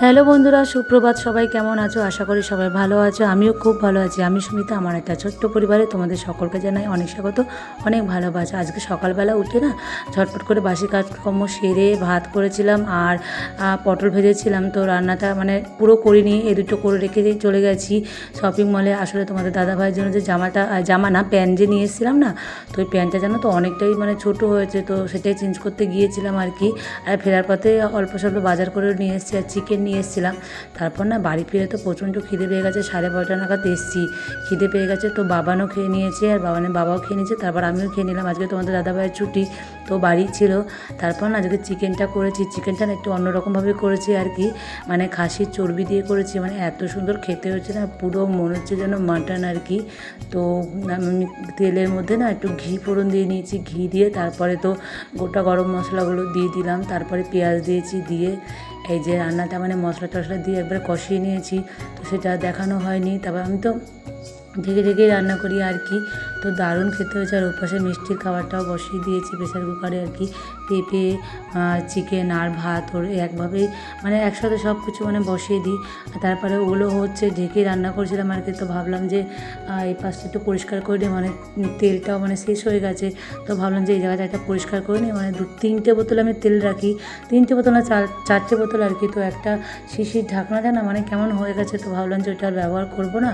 Hello বন্ধুরা, সুপ্রভাত। সবাই কেমন আছো? আশা করি সবাই ভালো আছো। আমিও খুব ভালো আছি। আমি সুমিতা, আমার একটা ছোট্ট পরিবারে তোমাদের সকলকে জানাই অনেক স্বাগত, অনেক ভালোবাসা। আজকে সকালবেলা উঠে না ঝটপট করে বাসি কাজকর্ম সেরে ভাত করেছিলাম আর পটল ভেজেছিলাম। তো রান্নাটা মানে পুরো করিনি, এ দুটো করে রেখে চলে গেছি শপিং মলে আসলে তোমাদের দাদা ভাইয়ের জন্য যে জামাটা জামা না, প্যান্ট যে নিয়ে এসেছিলাম না, তো ওই প্যান্টটা জানো তো অনেকটাই মানে ছোট হয়েছে, তো সেটাই চেঞ্জ করতে গিয়েছিলাম আর কি। আর ফেরার পথে অল্প স্বল্প বাজার করে নিয়ে এসেছি আর চিকেন নিয়ে এসেছিলাম। তারপর না বাড়ি ফিরে তো প্রচণ্ড খিদে পেয়ে গেছে, সাড়ে বারোটা নাগাদ এসেছি। খিদে পেয়ে গেছে তো বাবানও খেয়ে নিয়েছে আর বাবানের বাবাও খেয়ে নিয়েছে, তারপর আমিও খেয়ে নিলাম। আজকে তোমাদের দাদাভাইয়ের ছুটি, তো বাড়ি ছিল। তারপর না আজকে চিকেনটা করেছি। চিকেনটা না একটু অন্যরকমভাবে করেছি আর কি। মানে খাসির চর্বি দিয়ে করেছি। মানে এত সুন্দর খেতে হচ্ছে না, পুরো মনে হচ্ছে যেন মাটন আর কি। তো আমি তেলের মধ্যে না একটু ঘি ফোড়ন দিয়ে নিয়েছি, ঘি দিয়ে তারপরে তো গোটা গরম মশলাগুলো দিয়ে দিলাম। তারপরে পেঁয়াজ দিয়েছি দিয়ে এই যে রান্নাটা মানে মশলা টশলা দিয়ে একবার কষিয়ে নিয়েছি, তো সেটা দেখানো হয়নি। তারপর আমি তো ঢেকে ঢেকেই রান্না করি আর কি। তো দারুণ খেতে হয়েছে আর ওপাশে মিষ্টির খাবারটাও বসিয়ে দিয়েছি প্রেশার কুকারে আর কি। পেঁপে চিকেন আর ভাত ওর একভাবেই মানে একসাথে সব কিছু মানে বসিয়ে দিই। তারপরে ওগুলো হচ্ছে ঢেকে রান্না করেছিলাম আর কি, তো ভাবলাম যে এই পাশটা একটু পরিষ্কার করে নিই মানে তেলটাও মানে শেষ হয়ে গেছে। তো ভাবলাম যে এই জায়গাটা একটা পরিষ্কার করে নিই মানে দু, তিনটে বোতল আমি তেল রাখি। তিনটে বোতল না, চার, চারটে বোতল আর কি, তো একটা শিশির ঢাকনাটা না মানে কেমন হয়ে গেছে, তো ভাবলাম যে ওটা ব্যবহার করব না।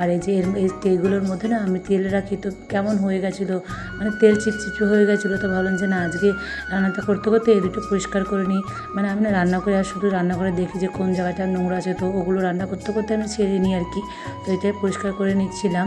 আর এই যে এই তেলগুলোর মধ্যে না আমি তেল রাখি, তো কেমন হয়ে গেছিল মানে তেল চিপচিপে হয়ে গেছিল, তো ভাবলাম যে না, আজকে রান্নাটা করতে করতে এই দুটো পরিষ্কার করে নিই। মানে আমি না রান্না করে আর শুধু রান্না করে দেখি যে কোন জায়গাটা নোংরা আছে, তো ওগুলো রান্না করতে করতে আমি ছেড়ে নিই আর কি। তো এটাই পরিষ্কার করে নিচ্ছিলাম।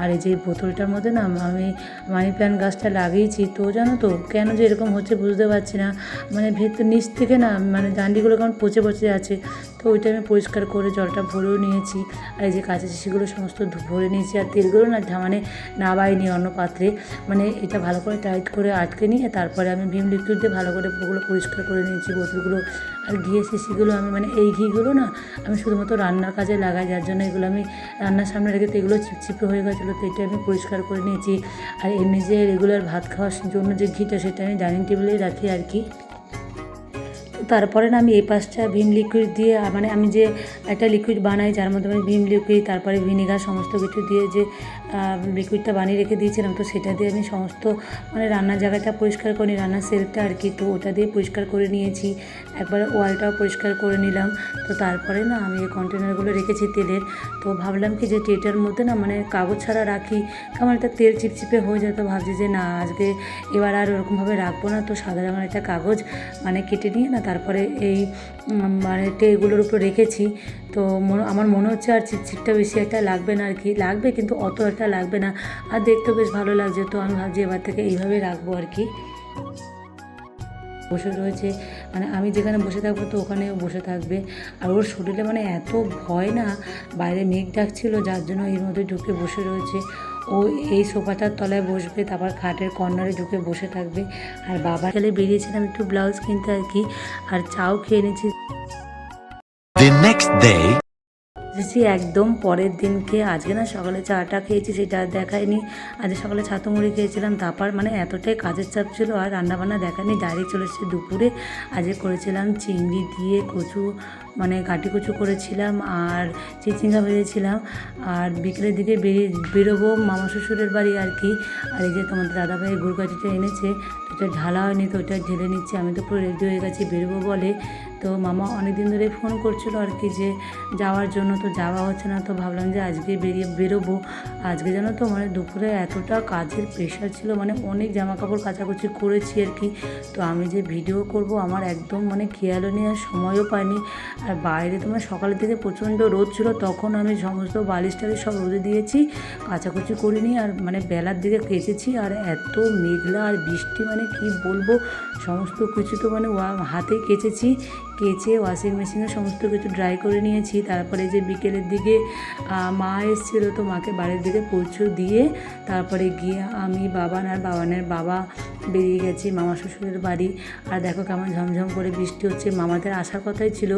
আর এই যে বোতলটার মধ্যে না আমি মানি প্ল্যান্ট গাছটা লাগিয়েছি, তো জানো তো কেন যে এরকম হচ্ছে বুঝতে পারছি না। মানে ভেতর নিচ থেকে না মানে ডান্ডিগুলো কেমন পচে পচে আছে, তো ওইটা আমি পরিষ্কার করে জলটা ভরেও নিয়েছি। আর এই যে কাঁচা শিশিগুলো সমস্ত ভরে নিয়েছি আর তেলগুলো না মানে না বাইনি অন্য পাত্রে মানে এটা ভালো করে টাইট করে আটকে নিয়ে তারপরে আমি ভিম লিকুইড দিয়ে ভালো করে ওগুলো পরিষ্কার করে নিয়েছি, বোতলগুলো। আর ঘিয়ে শিশিগুলো আমি মানে এই ঘিগুলো না আমি শুধুমাত্র রান্নার কাজে লাগাই, যার জন্য এগুলো আমি রান্নার সামনে রেখে তো এগুলো চিপচিপে হয়ে গেছিল, তো এটা আমি পরিষ্কার করে নিয়েছি। আর এমনি যে রেগুলার ভাত খাওয়ার জন্য যে ঘিটা, সেটা আমি ডাইনিং টেবিলেই রাখি আর কি। তারপরে না আমি এই পাশটা ভিম লিকুইড দিয়ে মানে আমি যে একটা লিকুইড বানাই, যার মধ্যে আমি ভিম লিকুইড তারপরে ভিনেগার সমস্ত কিছু দিয়ে যে লিকুইডটা বানিয়ে রেখে দিয়েছিলাম, তো সেটা দিয়ে আমি সমস্ত মানে রান্নার জায়গাটা পরিষ্কার করি, রান্নার সেলফটা আর কি তো ওটা দিয়ে পরিষ্কার করে নিয়েছি। একবার ওয়ালটাও পরিষ্কার করে নিলাম, তো তারপরে না আমি এই কন্টেনারগুলো রেখেছি তেলের, তো ভাবলাম কি যে টেটার মধ্যে না মানে কাগজ ছাড়া রাখি, কেমন একটা তেল চিপচিপে হয়ে যায়, তো ভাবছি যে না, আজকে এবার আর ওরকমভাবে রাখব না, তো রঙের একটা কাগজ মানে কেটে নিয়ে না তারপরে এই মানে এগুলোর উপর রেখেছি। তো আমার মনে হচ্ছে আর চিপচিপটা বেশি একটা লাগবে না আর কি। লাগবে কিন্তু অত একটা লাগবে না। আর দেখতেও বেশ ভালো লাগছে। তো আমি ভাবছি এবার থেকে এইভাবে রাখব আর কি। বসে রয়েছে। মানে আমি যেখানে বসে থাকব তো ওখানেও বসে থাকবে। আর ওর শরীরে মানে এত ভয় না। বাইরে মেঘ ডাকছিল, যার জন্য এর মধ্যে ঢুকে বসে রয়েছে। ও এই সোফাটার তলায় বসবে তারপর খাটের কর্নারে ঢুকে বসে থাকবে। আর বাবা খেলে বেরিয়েছিলাম একটু ব্লাউজ কিনতে আর কি আর চাও খেয়ে নিয়েছি The next day, এসেছি একদম পরের দিনকে। আজকে না সকালে চাটা খেয়েছি, সেটা আর দেখায়নি। আজ সকালে ছাতু মুড়ি খেয়েছিলাম, তারপর মানে এতটাই কাজের চাপ ছিল আর রান্নাবান্না দেখায়নি, ডাইরেক্ট চলে এসেছি দুপুরে। আজকে করেছিলাম চিংড়ি দিয়ে কচু মানে কাটি কচু করেছিলাম আর চিচিঙ্গা ভেজেছিলাম। আর বিকেলের দিকে বেরিয়ে, বেরোবো মামা শ্বশুরের বাড়ি আর কি। আর এই যে তোমাদের দাদাভাই গুড় কাঠিটা এনেছে, এটা ঢালা হয়নি তো ওটা ঢেলে নিচ্ছি। আমি তো পুরো রেডি হয়ে গেছি, বেরোবো বলে। তো মামা অনেক দিন ধরে ফোন করছিল আর কি যে যাওয়ার জন্য, তো যাওয়া হচ্ছে না। তো ভাবলাম যে আজকে বেরিয়ে বেরোবো। আজকে জানো তো মানে দুপুরে এতটা কাজের প্রেশার ছিল মানে অনেক জামা কাপড় কাচাকুচি করেছি আর কি। তো আমি যে ভিডিও করব আমার একদম মানে খেয়ালও নেই আর সময়ও পাইনি। আর বাইরে তোমার সকালের দিকে প্রচণ্ড রোদ ছিল, তখন আমি সমস্ত বালিশ টালিশ সব রোদে দিয়েছি, কাচাকুচি করিনি আর মানে বেলার দিকে কেচেছি। আর এত মেঘলা আর বৃষ্টি মানে কি বলব, সমস্ত কিছু তো মানে হাতেই কেচেছি। কেচে ওয়াশিং মেশিনে সমস্ত কিছু ড্রাই করে নিয়েছি। তারপরে যে বিকেলের দিকে মা এসেছিল তো মাকে বাড়ির দিকে পৌঁছে দিয়ে তারপরে গিয়ে আমি বাবান আর বাবানের বাবা বেরিয়ে গেছি মামা শ্বশুরের বাড়ি। আর দেখো কেমন ঝমঝম করে বৃষ্টি হচ্ছে। মামাদের আসার কথাই ছিল।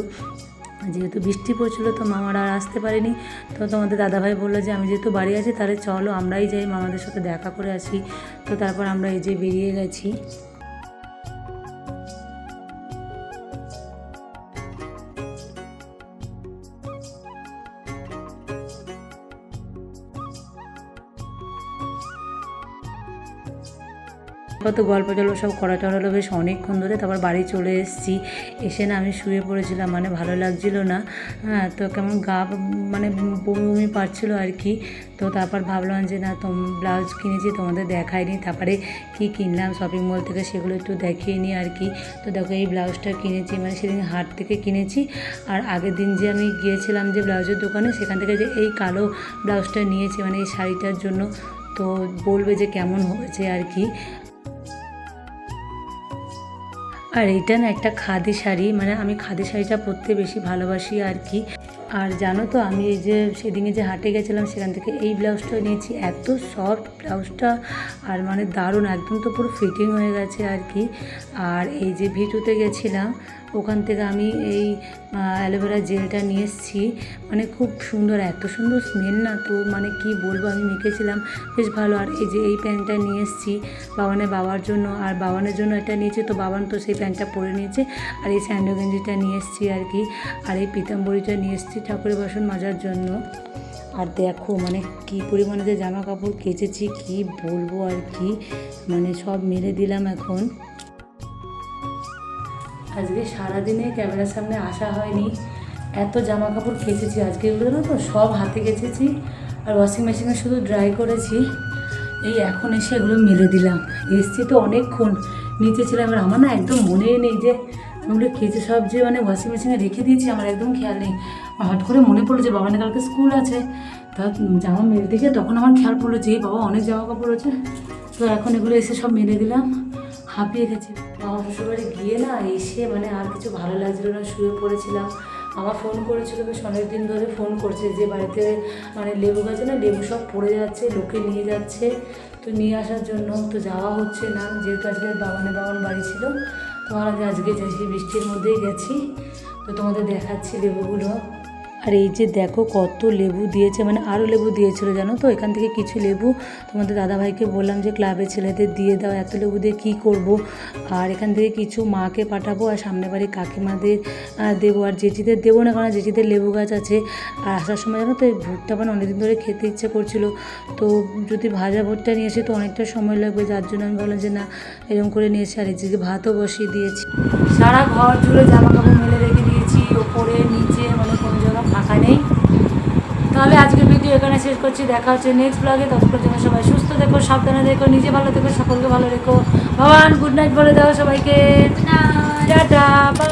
যেহেতু বৃষ্টি পড়ছিল তো মামারা আর আসতে পারেনি। তো তোমাদের দাদাভাই বলল যে, আমি যেহেতু বাড়ি আছি তাহলে চলো আমরাই যাই, মামাদের সাথে দেখা করে আসি। তো তারপর আমরা এই যে বেরিয়ে গেছি। কত গল্প টল্প সব করা টরা হলো বেশ অনেকক্ষণ ধরে, তারপর বাড়ি চলে এসেছি। এসে না আমি শুয়ে পড়েছিলাম মানে ভালো লাগছিল না। হ্যাঁ তো কেমন গা মানে বমি বমি পাচ্ছিল আর কি। তো তারপর ভাবলাম যে না, তোম ব্লাউজ কিনেছি, তোমাদের দেখাইনি। তারপরে কি কিনলাম শপিং মল থেকে সেগুলো একটু দেখিয়ে নিই আর কি। তো দেখো এই ব্লাউজটা কিনেছি মানে সেদিন হাট থেকে কিনেছি। আর আগের দিন যে আমি গিয়েছিলাম যে ব্লাউজের দোকানে, সেখান থেকে যে এই কালো ব্লাউজটা নিয়েছি মানে এই শাড়িটার জন্য। তো বলবে যে কেমন হয়েছে আর কি। আর এটা না একটা খাদি শাড়ি মানে আমি খাদি শাড়িটা পরতে বেশি ভালোবাসি আর কি। আর জানো তো, আমি এই যে সেদিনে যে হাটে গেছিলাম, সেখান থেকে এই ব্লাউজটা নিয়েছি, এত সফট ব্লাউজটা। আর মানে দারুণ, একদম তো পুরো ফিটিং হয়ে গেছে আর কি। আর এই যে ভিটুতে গেছিলাম ওখান থেকে আমি এই অ্যালোভেরা জেলটা নিয়ে এসেছি। মানে খুব সুন্দর, এত সুন্দর স্মেল না তো মানে কি বলব, আমি মেখেছিলাম, বেশ ভালো। আর এই যে এই প্যান্টটা নিয়ে এসেছি বাবানের বাবার জন্য, আর বাবানের জন্য এটা নিয়েছি, তো বাবান তো সেই প্যান্টটা পরে নিয়েছে। আর এই স্যান্ডো গেঞ্জিটা নিয়ে এসেছি আর কি। আর এই পিতাম্বরিটা নিয়ে এসেছি ঠাকুরের বাসন মাজার জন্য। আর দেখো মানে কি পরিমাণে যে জামা কাপড় কেচেছি, কি বলব আর কি। মানে সব মেরে দিলাম এখন। আজকে সারাদিনে ক্যামেরার সামনে আসা হয়নি। এত জামা কাপড় কেচেছি আজকে এগুলো তো? সব হাতে কেচেছি। আর ওয়াশিং মেশিনে শুধু ড্রাই করেছি। এই এখন এসে এগুলো মেলে দিলাম। এসছি তো অনেকক্ষণ। নিচে ছিলাম আর আমার না একদম মনেই নেই যে ওগুলো কেচে সব যে মানে ওয়াশিং মেশিনে রেখে দিয়েছি, আমার একদম খেয়াল নেই। হঠাৎ করে মনে পড়ল যে বাবানের কালকে স্কুল আছে। তা জামা মেলতে গিয়ে তখন আমার খেয়াল পড়ল যে বাবা, অনেক জামা কাপড় আছে। তো এখন এগুলো এসে সব মেলে দিলাম। হাঁপিয়ে গেছি। মামা শ্বশুরবাড়ি গিয়ে না এসে মানে আর কিছু ভালো লাগছিল না, শুয়ে পড়েছিলাম। আমার ফোন করেছিল বেশ অনেক দিন ধরে ফোন করছে যে বাড়িতে মানে লেবু গাছে না লেবু সব পড়ে যাচ্ছে, লোকে নিয়ে যাচ্ছে। তো নিয়ে আসার জন্য তো যাওয়া হচ্ছে না, যেহেতু আজকে বাগানে বাবান বাড়ি ছিল। তো ভাবলাম যে আজকে যাচ্ছি বৃষ্টির মধ্যেই গেছি। তো তোমাদের দেখাচ্ছি লেবুগুলো। আর এই যে দেখো কত লেবু দিয়েছে মানে আরও লেবু দিয়েছিল, জানো তো? এখান থেকে কিছু লেবু তোমাদের দাদাভাইকে বললাম যে, ক্লাবে ছেলেদের দিয়ে দাও, এত লেবু দিয়ে কী করব? আর এখান থেকে কিছু মাকে পাঠাবো, আর সামনে বাড়ির কাকিমাদের দেবো। আর জেঠিদের দেবো না, কারণ জেঠিদের লেবু গাছ আছে। আর আসার সময় জানো তো, এই ভুট্টা মানে অনেকদিন ধরে খেতে ইচ্ছে করছিল। তো যদি ভাজা ভুট্টা নিয়ে এসে তো অনেকটা সময় লাগবে, যার জন্য আমি বললাম যে, না, এরকম করে নিয়ে এসে আর এই যে ভাতও বসিয়ে দিয়েছি। সারা ঘর জুড়ে জামা কাপড় মেলে রেখে দিয়েছি, ওপরে, নিচে দেখা নেই। তাহলে আজকের ভিডিও এখানে শেষ করছি। দেখা হচ্ছে নেক্সট ব্লগে ততক্ষণ জন্য সবাই সুস্থ দেখো সাবধানে দেখো নিজে ভালো দেখো সকলকে ভালো রেখো। ভগবান গুড নাইট বলে দেখো সবাইকে। টাটা বা